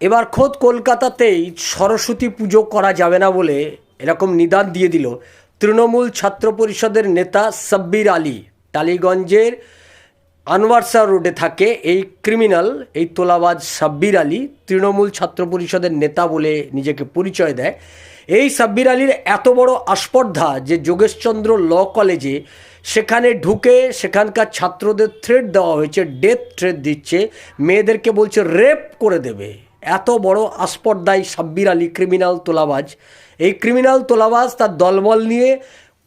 এবার খোদ কলকাতাতেই সরস্বতী পুজো করা যাবে না বলে এরকম নিদান দিয়ে দিল তৃণমূল ছাত্র পরিষদের নেতা সাব্বির আলী। টালিগঞ্জের আনোয়ারসা রোডে থাকে এই ক্রিমিনাল, এই তোলাবাজ সাব্বির আলী, তৃণমূল ছাত্র পরিষদের নেতা বলে নিজেকে পরিচয় দেয়। এই সাব্বির আলীর এত বড় আস্পর্ধা যে যোগেশচন্দ্র ল কলেজে সেখানে ঢুকে সেখানকার ছাত্রদের থ্রেড দেওয়া হয়েছে, ডেথ থ্রেড দিচ্ছে, মেয়েদেরকে বলছে রেপ করে দেবে। এত বড় আস্পর্দায় সাব্বির আলী ক্রিমিনাল তোলাবাজ। এই ক্রিমিনাল তোলাবাজ তার দলবল নিয়ে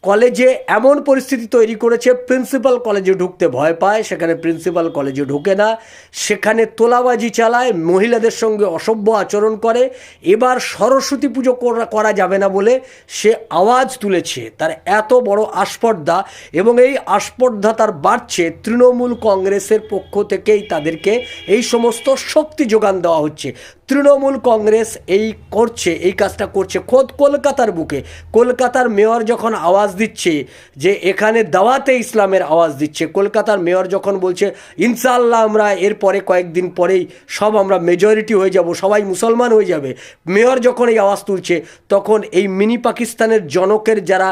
কলেজে এমন পরিস্থিতি তৈরি করেছে, প্রিন্সিপাল কলেজে ঢুকতে ভয় পায়, সেখানে প্রিন্সিপাল কলেজে ঢুকে না। সেখানে তোলাবাজি চালায়, মহিলাদের সঙ্গে অসভ্য আচরণ করে। এবার সরস্বতী পুজো করা যাবে না বলে সে আওয়াজ তুলেছে। তার এত বড় আস্পর্ধা এবং এই আস্পর্ধা তার বাড়ছে। তৃণমূল কংগ্রেসের পক্ষ থেকেই তাদেরকে এই সমস্ত শক্তি যোগান দেওয়া হচ্ছে। তৃণমূল কংগ্রেস এই করছে, এই কাজটা করছে খোদ কলকাতার বুকে। কলকাতার মেয়র যখন আওয়াজ দিচ্ছে যে এখানে দাওয়াতে ইসলামের আওয়াজ দিচ্ছে। কলকাতার মেয়র যখন বলছে, ইনশাআল্লাহ আমরা এরপরে কয়েকদিন পরেই সব আমরা মেজরিটি হয়ে যাব, সবাই মুসলমান হয়ে যাবে। মেয়র যখন এই আওয়াজ তুলছে, তখন এই মিনি পাকিস্তানের জনকের যারা,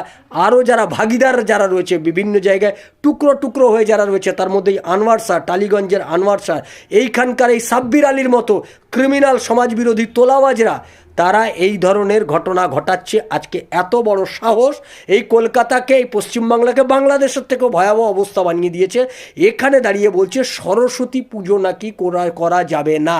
আরও যারা ভাগিদার যারা রয়েছে, বিভিন্ন জায়গায় টুকরো টুকরো হয়ে যারা রয়েছে, তার মধ্যে আনোয়ার শাহ, টালিগঞ্জের আনোয়ার শাহ, এইখানকার এই সাব্বির আলীর মতো ক্রিমিনাল সমাজবিরোধী তোলাবাজরা, তারা এই ধরনের ঘটনা ঘটাচ্ছে। আজকে এত বড় সাহস, এই কলকাতাকে, এই পশ্চিমবাংলাকে, বাংলাদেশের থেকেও ভয়াবহ অবস্থা বানিয়ে দিয়েছে। এখানে দাঁড়িয়ে বলছে, সরস্বতী পুজো নাকি করা করা যাবে না।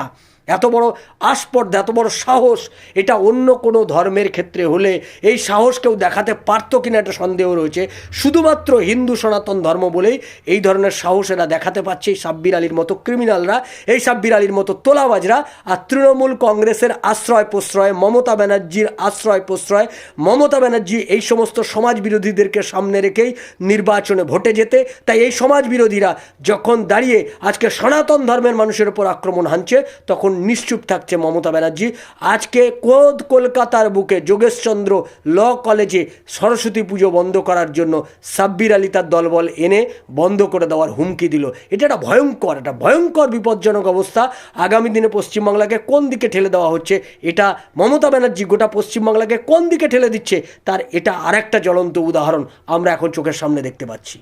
এত বড় আস্পর্ধা, এত বড় সাহস, এটা অন্য কোনো ধর্মের ক্ষেত্রে হলে এই সাহস কেউ দেখাতে পারতো কিনা একটা সন্দেহ রয়েছে। শুধুমাত্র হিন্দু সনাতন ধর্ম বলেই এই ধরনের সাহস এরা দেখাতে পারছে এই সাব্বির আলীর মতো ক্রিমিনালরা এই সাব্বির আলীর মতো তোলাবাজরা আর তৃণমূল কংগ্রেসের আশ্রয় প্রশ্রয়, মমতা ব্যানার্জির আশ্রয় প্রশ্রয়, মমতা ব্যানার্জি এই সমস্ত সমাজ বিরোধীদেরকে সামনে রেখেই নির্বাচনে ভোটে যেতে, তাই এই সমাজ বিরোধীরা যখন দাঁড়িয়ে আজকে সনাতন ধর্মের মানুষের উপর আক্রমণ হানছে, তখন নিশ্চুপ থাকছে মমতা ব্যানার্জি। আজকে কোদ কলকাতার বুকে যোগেশচন্দ্র ল কলেজে সরস্বতী পুজো বন্ধ করার জন্য সাব্বির আলী তার দলবল এনে বন্ধ করে দেওয়ার হুমকি দিল। এটা একটা ভয়ঙ্কর একটা ভয়ঙ্কর বিপজ্জনক অবস্থা। আগামী দিনে পশ্চিমবাংলাকে কোন দিকে ঠেলে দেওয়া হচ্ছে এটা মমতা ব্যানার্জি গোটা পশ্চিমবাংলাকে কোন দিকে ঠেলে দিচ্ছে তার এটা আরেকটা জ্বলন্ত উদাহরণ আমরা এখন চোখের সামনে দেখতে পাচ্ছি।